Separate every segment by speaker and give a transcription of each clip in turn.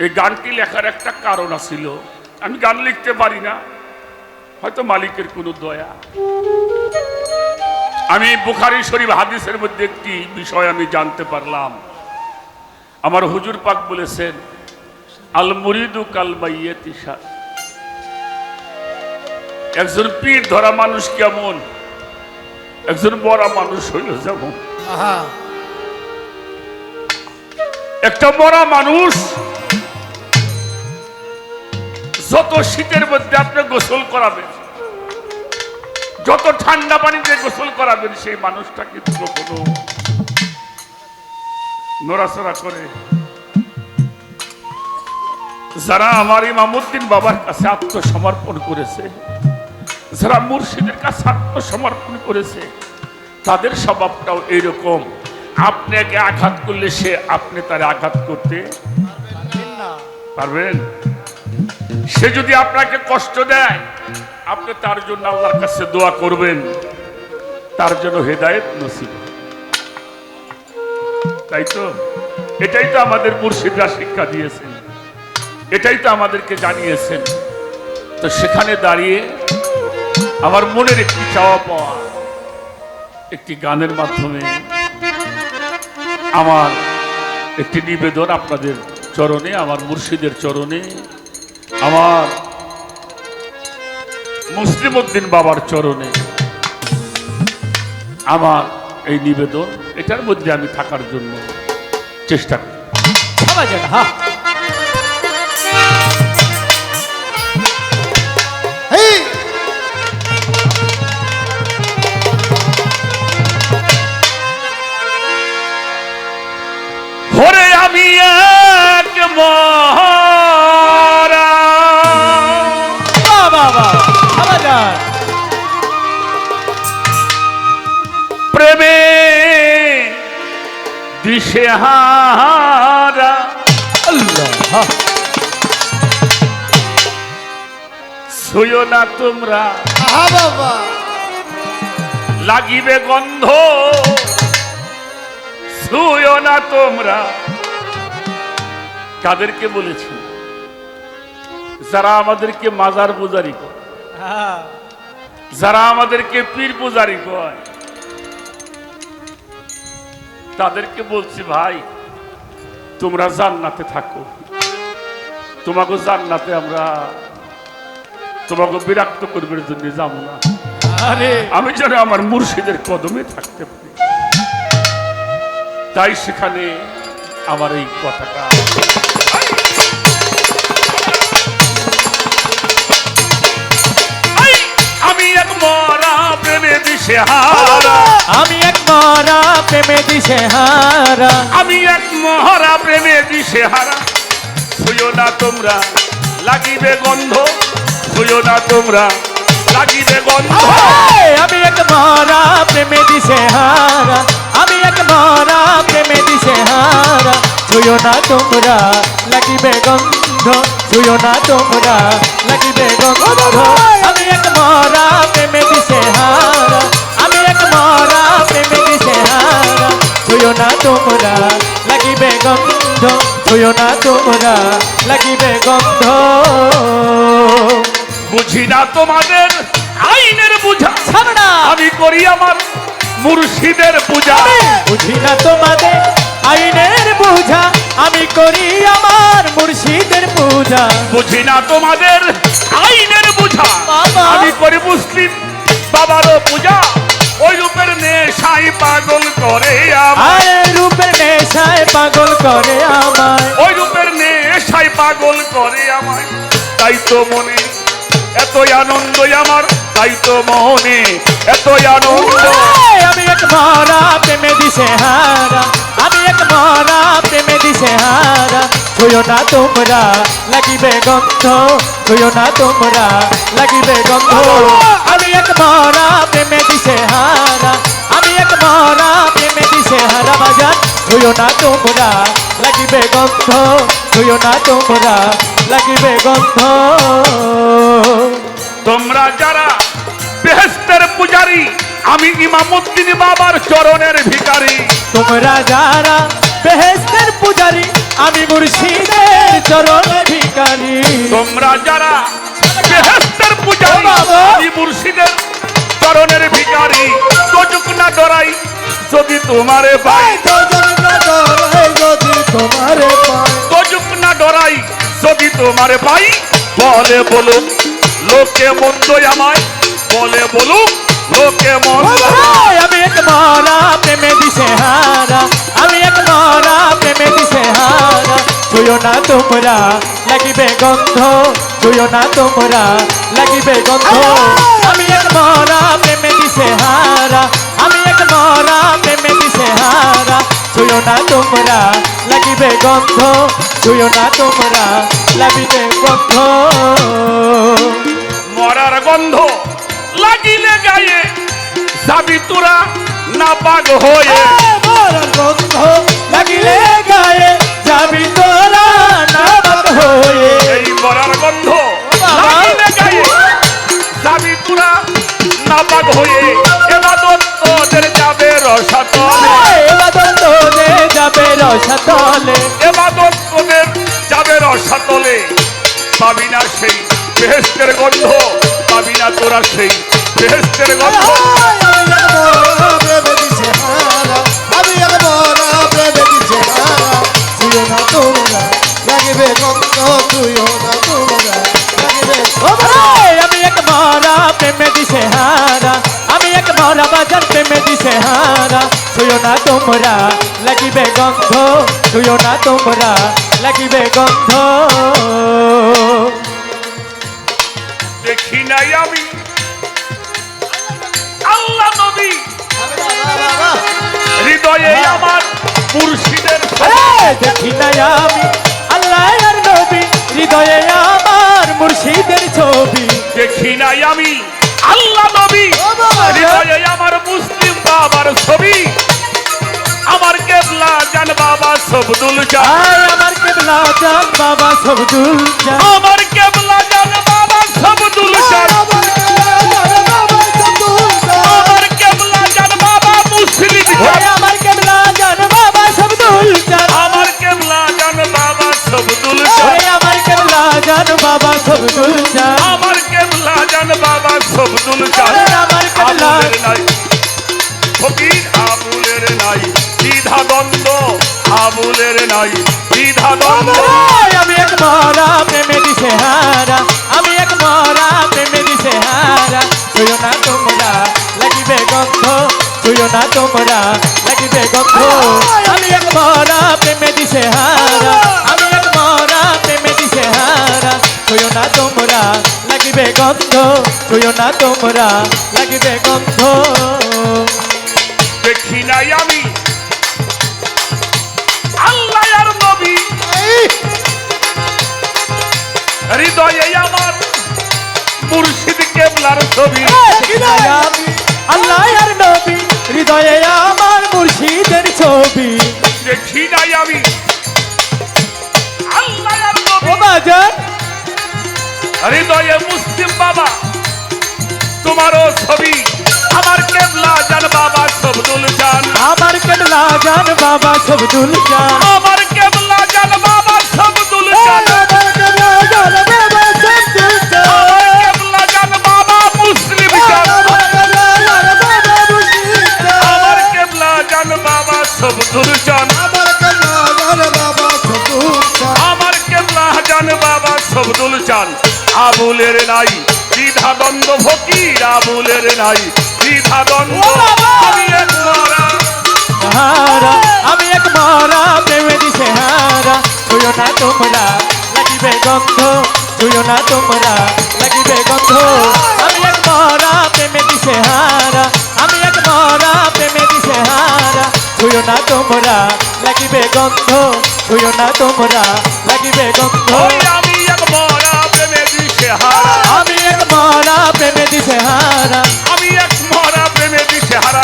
Speaker 1: এই গানটি লেখার একটা কারণ আছিল। আমি গান লিখতে পারি না। হয়তো মালিকের কোনো দয়া। আমি বুখারি শরীফ হাদিসের মধ্যে একটি বিষয় আমি জানতে পারলাম। আমার হুজুর পাক বলেছেন আল মুরিদু কাল মাইয়াতিসা একজন পীর ধরা মানুষ কেমন? একজন বড় মানুষ হইল যেমন। একটা মরা মানুষ যত শীতের মধ্যে আপনি গোসল করাবেন, যত ঠান্ডা পানিতে গোসল করাবেন, সেই মানুষটা কিন্তু কোনো নড়াচড়া করে। যারা আমার ইমামুদ্দিন বাবার কাছে আত্মসমর্পণ করেছে, যারা মুর্শিদের কাছে আত্মসমর্পণ করেছে, তাদের স্বভাবটাও এইরকম। আপনাকে আঘাত করলে সে আপনি তার আঘাত করতে
Speaker 2: না।
Speaker 1: পারবেন? সে যদি আপনাকে কষ্ট দেয়, আপনি তার জন্য আল্লাহর কাছে দোয়া করবেন। তার জন্য হেদায়েত নসিব। তাই তো? এটাই তো আমাদের মুর্শিদরা শিক্ষা দিয়েছেন। এটাই তো আমাদেরকে জানিয়েছেন। তো সেখানে দাঁড়িয়ে আমার মনের একটি চাওয়া পাওয়া, একটি গানের মাধ্যমে আমার একটি নিবেদন আপনাদের চরণে, আমার মুর্শিদের চরণে আমার মুসলিম উদ্দিন বাবার চরণে আমার এই নিবেদন, এটার মধ্যে আমি থাকার জন্য চেষ্টা করি। দিশেহারা
Speaker 2: আল্লাহ
Speaker 1: ছুঁয়ো না তোমরা
Speaker 2: বাবা
Speaker 1: লাগিবে গন্ধ ছুঁয়ো না তোমরা কাদেরকে বলেছি যারা আমাদেরকে মাজার পূজারি করে যারা আমাদেরকে পীর পূজারি কয় তাদেরকে বলছি ভাই তোমরা জান্নাতে থাকো। তোমাকে জান্নাতে আমরা তোমাকে বিরক্ত করবার জন্য যাব না।
Speaker 2: আরে।
Speaker 1: আমি যেন আমার মুর্শিদের কদমে থাকতে পারি। তাই সেখানে আমার এই কথাটা। আমি এক মরা প্রেমে দিশে হারা।
Speaker 2: আমি এক মরা প্রেমে দিশে হারা।
Speaker 1: আমি এক মহারা প্রেমে দিশে হারা। ছুঁয়ো না তোমরা লাগিবে গন্ধ। ছুঁয়ো না তোমরা লাগিবে গন্ধ।
Speaker 2: আমি এক মরা প্রেমে দিশে হারা। আমি এক মরা প্রেমে দিশে হারা। ছুঁয়ো না তোমরা লাগিবে গন্ধ। ছুঁয়ো না তোমরা লাগিবে গন্ধ। আমি এক মরা প্রেমে দিশে হারা। তোমরা। লাগিবে গন্ধ ছুঁয়ো না তোমরা। লাগিবে গন্ধ।
Speaker 1: বুঝি না তোমাদের আইনের বুঝা।
Speaker 2: ছাড়া
Speaker 1: আমি করি আমার মুর্শিদের পূজা।
Speaker 2: বুঝি না তোমাদের আইনের পূজা আমি করি আমার মুর্শিদের পূজা।
Speaker 1: বুঝি না তোমাদের আইনের বুঝা।
Speaker 2: বাবা।
Speaker 1: আমি করি মুসলিম বাবারও পূজা। ওই রূপের নেশাই পাগল করে আমার
Speaker 2: আরে রূপের নেশায় পাগল করে আমায়।
Speaker 1: ওই রূপের নেশাই পাগল করে আমায়। তাই তো মনে এতই আনন্দ আমার, তাই তো মনে এতই আনন্দ।
Speaker 2: আমি এক মরা, প্রেমে দিশে হারা। আমি এক মরা, প্রেমে দিশে হারা। ছুঁয়ো না তোমরা, লাগিবে গন্ধ। ছুঁয়ো না তোমরা, লাগিবে গন্ধ। আমি এক মরা, প্রেমে দিশে হারা। আমি এক মরা, প্রেমে দিশে হারা। বাজার ছুঁয়ো না তোমরা, লাগিবে গন্ধ। ছুঁয়ো না তোমরা লাগিবে গন্ধ।
Speaker 1: তোমরা যারা বেহেস্তের পূজারি আমি ইমামুদ্দিন বাবার চরণের ভিখারি।
Speaker 2: তোমরা যারা বেহেস্তের পূজারি আমি মুর্শিদের চরণ ভিকারি
Speaker 1: তোমরা যারা বেহেস্তের পূজারী। আমি মুর্শিদের চরণের ভিখারি। তোজুক না ডরাই যদি তোমারে পাই।
Speaker 2: তোমারে
Speaker 1: তোজুক না ডরাই যদি তোমারে পাই? বলে বলুক লোকে মন্দ আমায়। বলে বলুক লোকে মন্দ
Speaker 2: আমি এক মরা প্রেমে দিশে হারা। আমি এক মরা প্রেমে দিশে হারা। ছুঁয়ো না তোমরা লাগিবে গন্ধ। ছুঁয়ো না তোমরা লাগিবে গন্ধ। আমি এক মরা প্রেমে দিশে হারা। আমি এক মরা প্রেমে দিশে হারা। ছুঁয়ো না তোমরা লাগিবে গন্ধ ছুঁয়ো না তোমরা লাগিলে গন্ধ।
Speaker 1: মরার গন্ধ লাগিলে গায়ে যাবি তোরা না পাগ হয়ে। মরার গন্ধ লাগিলে গায়ে যাবি তোরা তোরা সেই বেহেস্তের গন্ধ
Speaker 2: প্রেমে হারা আমি এক মরা বাজার প্রেমে দিশে হারা ছুঁয়ো না তোমরা লাগিবে গন্ধ ছুঁয়ো না তোমরা লাগিবে গন্ধ।
Speaker 1: দেখি নাই আমি। আল্লাহ নবী। হৃদয়ে আমার মুর্শিদের
Speaker 2: দেখি নাই আমি। আল্লাহ নবী হৃদয়ে আমার মুর্শিদের ছবি।
Speaker 1: দেখি নাই আমি। আল্লাহ নবী হৃদয়ে আমার মুসলিম বাবার ছবি। আমার কেবলা জান বাবা সবদুল জান।
Speaker 2: আমার কেবলা জান বাবা সবদুল জান।
Speaker 1: আমার কেবলা জান আমার কেবলা জান বাবা মুসলিম
Speaker 2: আমার কেবলা জান বাবা সবদুল
Speaker 1: আমার কেবলা জান বাবা সবদুল
Speaker 2: আমার কেবলা জান বাবা সবদুল
Speaker 1: আমার কেবলা জান বাবা সবদুল
Speaker 2: আমার কেবলা
Speaker 1: ফকির আবুলের নাই। দ্বিধা দ্বন্দ্ব আবুলের নাই। দ্বিধা দ্বন্দ্ব
Speaker 2: না তোমরা লাগিবে গন্ধ আমি এক মরা প্রেমে দিশে হারা আমি এক মরা প্রেমে দিশে হারা ছুঁয়ো না তোমরা লাগিবে গন্ধ ছুঁয়ো না তোমরা লাগিবে গন্ধ
Speaker 1: দেখি নাই আমি আল্লাহ আর নবী হৃদয়ে আমার মুর্শিদ কেবলার ছবি
Speaker 2: আমি আল্লাহ আর নবী হৃদয়ে আমার মুর্শিদের ছবি।
Speaker 1: দেখি নাই আমি। হৃদয়ে মুসলিম বাবা। তোমারও ছবি। আমার কেবলা জান বাবা সবদুল জান।
Speaker 2: আমার কেবলা জান বাবা সবদুল জান।
Speaker 1: আমার আবুলের নাই দ্বিধা দ্বন্দ্ব ফকির আবুলের নাই দ্বিধা দ্বন্দ্ব আমি এক মরা।
Speaker 2: হারা আমি এক মরা প্রেমে দিশে হারা ছুঁয়ো না তোমরা লাগিবে গন্ধ ছুঁয়ো না তোমরা লাগিবে গন্ধ। আমি এক মরা প্রেমে দিশে হারা আমি এক মরা প্রেমে দিশে হারা ছুঁয়ো না তোমরা লাগিবে গন্ধ ছুঁয়ো না তোমরা লাগিবে গন্ধ।
Speaker 1: প্রেমে দিছে হারা
Speaker 2: আমি এক মহারা প্রেমে দিছে হারা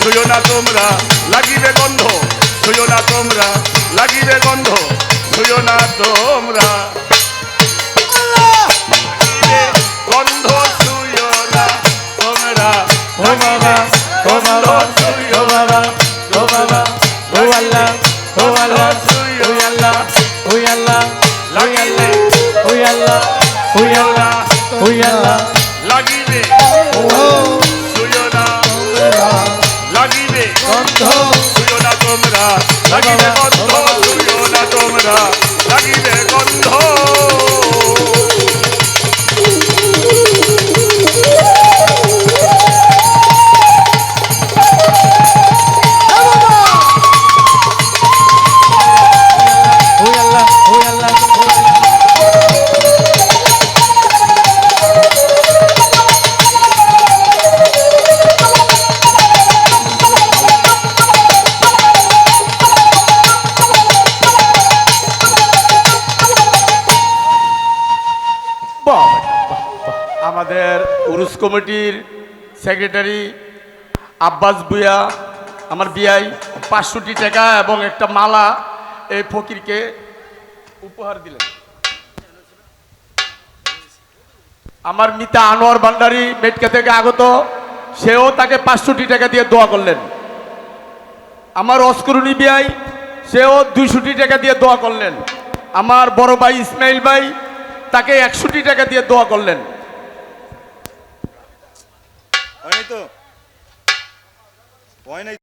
Speaker 1: ছুঁয়ো না তোমরা লাগিবে গন্ধ ছুঁয়ো না তোমরা লাগিবে গন্ধ ছুঁয়ো না তোমরা গন্ধ ছুঁয়ো না তোমরা
Speaker 2: ও বাবা ও বাবা ও বাবা ও বাবা ও আল্লাহ ও আল্লাহ ও আল্লাহ
Speaker 1: লাগিবে সুযোনা লাগিবে। গন্ধ। সুযোনা তোমরা। লাগিবে গন্ধ।
Speaker 3: সুযোনা তোমরা। লাগিবে গন্ধ। কমিটির সেক্রেটারি আব্বাস বুয়া আমার বিয়াই পাঁচশোটি টাকা এবং একটা মালা এই ফকিরকে উপহার দিলেন। আমার মিতা আনোয়ার ভান্ডারি মেটকা থেকে আগত, সেও তাকে পাঁচশোটি টাকা দিয়ে দোয়া করলেন। আমার অস্করুণী বিয়াই সেও দুইশোটি টাকা দিয়ে দোয়া করলেন। আমার বড় ভাই ইসমাইল ভাই, তাকে একশোটি টাকা দিয়ে দোয়া করলেন।
Speaker 4: হয় নাই তো? হয় নাই